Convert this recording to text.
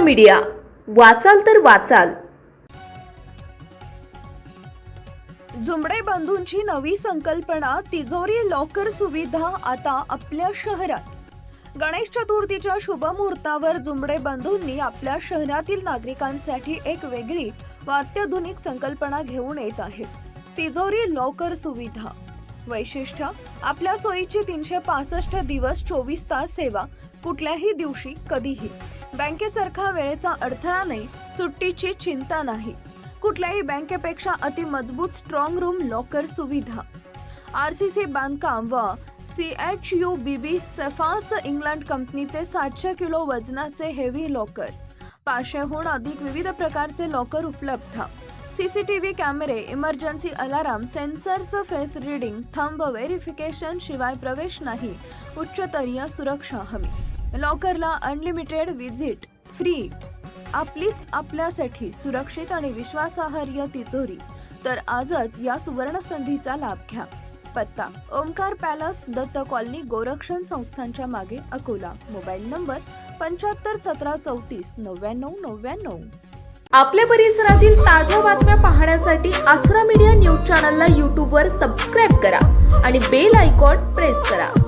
Media. वाचाल तर वाचाल. जुमडे बंधूंची नवी संकल्पना तिजोरी लॉकर सुविधा आता आपल्या शहरात. गणेश चतुर्थीच्या शुभमुहूर्तावर जुमडे बंधूंनी आपल्या शहरातील नागरिकांसाठी एक वेगळी व अत्याधुनिक संकल्पना घेऊन येत आहेत. तिजोरी लॉकर सुविधा. वैशिष्ट्य आपल्या सोयीची तीनशे पासष्ट दिवस चोवीस तास सेवा कुठल्याही दिवशी कधीही. बँकेसारखा वेळेचा अडथळा नाही सुट्टीची चिंता नाही. कुठल्याही बँकेपेक्षा अति मजबूत स्ट्रॉंग रूम लॉकर सुविधा. आर सी सी बांधकाम व C H U B B safes England कंपनीचे सातशे किलो वजनाचे हेवी लॉकर पाचशेहून अधिक विविध प्रकारचे लॉकर उपलब्ध. सी सी टी व्ही कॅमेरे emergency alarm sensors face reading thumb verification शिवाय प्रवेश नाही. उच्चतरीय सुरक्षा हवी लॉकरला अनलिमिटेड विजिट फ्री. आपलीच आपल्यासाठी सुरक्षित आणि विश्वासार्ह तिजोरी. तर आजच या सुवर्ण संधीचा लाभ घ्या. पत्ता ओमकार पॅलेस दत्त कॉलनी गोरक्षण संस्थांच्या मागे अकोला. मोबाईल नंबर पंच्याहत्तर सतरा चौतीस नव्याण्णव नव्याण्णव. आपल्या परिसरातील ताज्या बातम्या पाहण्यासाठी आसरा मीडिया न्यूज चॅनलला यूट्यूबवर सबस्क्राईब करा आणि बेल आयकॉन प्रेस करा.